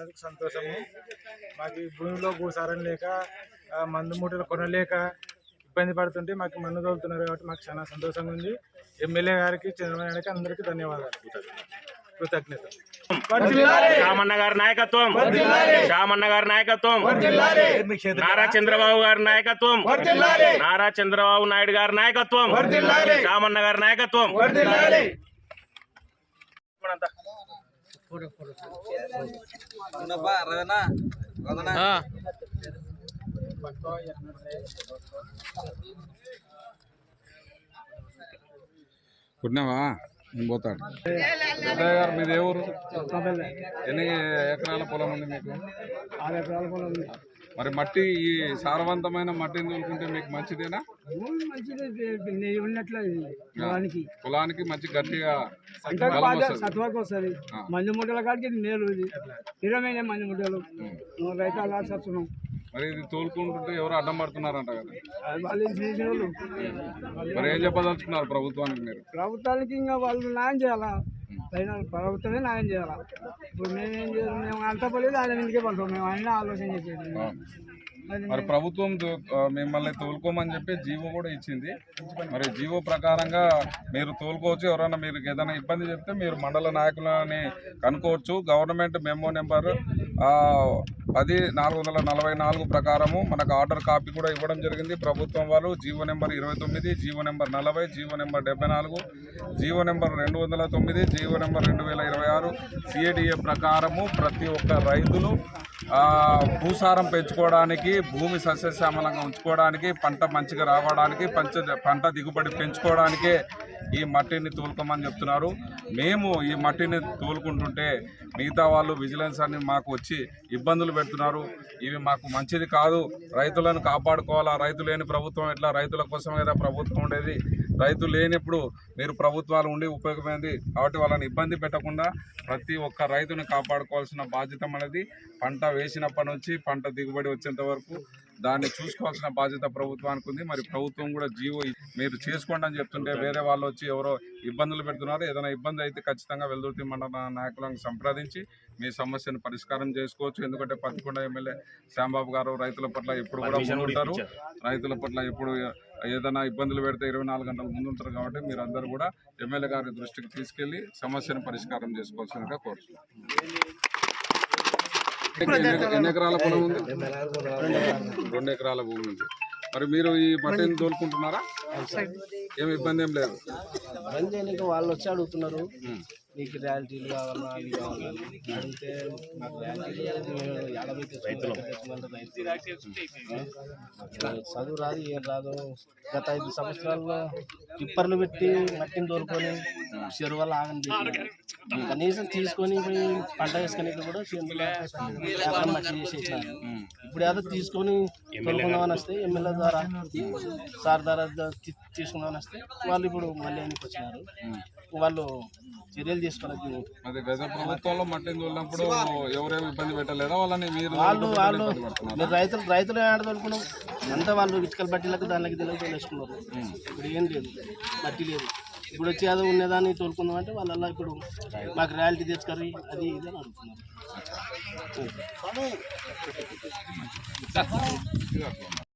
ఇచ్చినందుకు సంతోషము. మాకు ఈ భూమిలో భూసారం లేక మందు మూటలు కొనలేక ఇబ్బంది పడుతుంటే మాకు మన్ను తోలుతున్నారు కాబట్టి మాకు చాలా సంతోషంగా ఉంది. ఎమ్మెల్యే గారికి చంద్రబాబు గారికి అందరికీ ధన్యవాదాలు. కృతజ్ఞత రామన్న గారి నాయకత్వం! రామన్న గారి నాయకత్వం! నారా చంద్రబాబు గారి నాయకత్వం! నారా చంద్రబాబు నాయుడు గారి నాయకత్వం! రామన్న గారి నాయకత్వం! పుట్టినావా నేను పోతాడు పెద్దయ్య గారు మీది ఏ ఊరు ఎన్ని ఎకరాల పొలం ఉంది మీకు ఆరు ఎకరాల పొలం ఉంది మరి మట్టి ఈ సారవంతమైన మట్టిని తోలుకుంటే మీకు మంచిదేనా? మంచిది నెయ్యి ఉన్నట్లు పొలానికి పొలానికి మంచి గట్టిగా. సత్వకు వస్తుంది. మంది ముట్టల కాడికి ఇది మేలు ఇది. స్థిరమైన మంది ముట్టలు. రైతు అలా చస్తున్నాం మరి ఇది తోలుకుంటుంటే ఎవరు అడ్డం పడుతున్నారంట కదా. మరి ఏం చెప్పదలుచుకున్నారు ప్రభుత్వానికి మీరు? ప్రభుత్వానికి ఇంకా వాళ్ళు న్యాయం చేయాలా? పైన ప్రభుత్వమే న్యాయం చేయాలా? ఇప్పుడు మేమేం చేయాలి? మేము అంత పడలేదు ఆయన ఇంటికే పడతాం. మేము ఆయన ఆలోచన చేసేది. మరి ప్రభుత్వం మిమ్మల్ని తోలుకోమని చెప్పి జీవో కూడా ఇచ్చింది. మరి జీవో ప్రకారంగా మీరు తోలుకోవచ్చు. ఎవరైనా మీరు ఏదైనా ఇబ్బంది చెప్తే మీరు మండల నాయకులని కనుక్కోవచ్చు. గవర్నమెంట్ మెమో నెంబర్ పది నాలుగు వందల నలభై నాలుగు ప్రకారము మనకు ఆర్డర్ కాపీ కూడా ఇవ్వడం జరిగింది. ప్రభుత్వం వాళ్ళు జీవో నెంబర్ ఇరవై తొమ్మిది జీవో నెంబర్ నలభై జీవో నెంబర్ డెబ్బై నాలుగు జీవో నెంబర్ రెండు వందల తొమ్మిది జీవో నెంబర్ రెండు వేల ఇరవై ఆరు సిఏడిఏ ప్రకారము ప్రతి ఒక్క రైతులు భూసారం పెంచుకోవడానికి భూమి సస్యశ్యామలంగా ఉంచుకోవడానికి పంట మంచిగా రావడానికి పంచ పంట దిగుబడి పెంచుకోవడానికే ఈ మట్టిని తోలుకోమని చెప్తున్నారు. మేము ఈ మట్టిని తోలుకుంటుంటే మిగతా వాళ్ళు విజిలెన్స్ అని మాకు వచ్చి ఇబ్బందులు పెడుతున్నారు. ఇవి మాకు మంచిది కాదు. రైతులను కాపాడుకోవాలా? రైతు లేని ప్రభుత్వం ఎట్లా? రైతుల కోసం కదా ప్రభుత్వం ఉండేది. రైతు లేనప్పుడు మీరు ప్రభుత్వాలు ఉండి ఉపయోగపడింది కాబట్టి వాళ్ళని ఇబ్బంది పెట్టకుండా ప్రతి ఒక్క రైతుని కాపాడుకోవాల్సిన బాధ్యత అనేది పంట వేసినప్పటి నుంచి పంట దిగుబడి వచ్చేంత వరకు దాన్ని చూసుకోవాల్సిన బాధ్యత ప్రభుత్వానికి ఉంది. మరి ప్రభుత్వం కూడా జీవో మీరు చేసుకోండి అని చెప్తుంటే వేరే వాళ్ళు వచ్చి ఎవరో ఇబ్బందులు పెడుతున్నారు. ఏదైనా ఇబ్బంది అయితే ఖచ్చితంగా వెల్దుర్తి మండల నాయకులను సంప్రదించి మీ సమస్యను పరిష్కారం చేసుకోవచ్చు. ఎందుకంటే పత్తికొండ ఎమ్మెల్యే శ్యాంబాబు గారు రైతుల పట్ల ఎప్పుడు కూడా ముందుంటారు రైతుల పట్ల ఎప్పుడు ఏదైనా ఇబ్బందులు పెడితే ఇరవై నాలుగు గంటలు ముందుంటారు కాబట్టి మీరు అందరూ కూడా ఎమ్మెల్యే గారి దృష్టికి తీసుకెళ్ళి సమస్యను పరిష్కారం చేసుకోవాల్సిందిగా కోరుతున్నాను ఎన్ని ఎకరాల పొలం ఉంది? రెండు ఎకరాల భూమి ఉంది. మరి మీరు ఈ మట్టిని తోలుకుంటున్నారా? ఏమి ఇబ్బంది ఏం లేదు. బంద్ చేయడానికి వాళ్ళు వచ్చి అడుగుతున్నారు. మీకు ర్యాలిటీలు కావాలా అవి కావాలా. అడిగితే ర్యాలిటీలు చదువు రాదు ఏం రాదు. గత ఐదు సంవత్సరాల్లో టిప్పర్లు పెట్టి మట్టిని తోలుకొని చెరువులు ఆగని కనీసం తీసుకొని పోయి పంట వేసుకొని కూడా మట్టి చేసేసినారు ఇప్పుడు ఏదో తీసుకొని తోలుకుందామని వస్తే ఎమ్మెల్యే ద్వారా సార్ ద్వారా తీసుకుందామని వస్తే వాళ్ళు ఇప్పుడు మళ్ళీ వచ్చినారు? వాళ్ళు చర్యలు తీసుకోవాలి అది గత ప్రభుత్వంలో మట్టిని తోలినప్పుడు ఎవరేమి ఇబ్బంది పెట్టలేదా? వాళ్ళని మీరు వాళ్ళు వాళ్ళు మీరు రైతులు రైతులు తోలుకున్నాం? అంతా వాళ్ళు ఇటుకల బట్టీలకు దానికి తెలియదు తోలేసుకున్నారు. ఇప్పుడు ఏం లేదు బట్టి లేదు. ఇప్పుడు వచ్చి ఏదో ఉన్నదాన్ని తోలుకుందాం అంటే వాళ్ళ ఇప్పుడు మాకు ర్యాలిటీ తెచ్చుకరి అది ఇది అని అడుగుతున్నారు.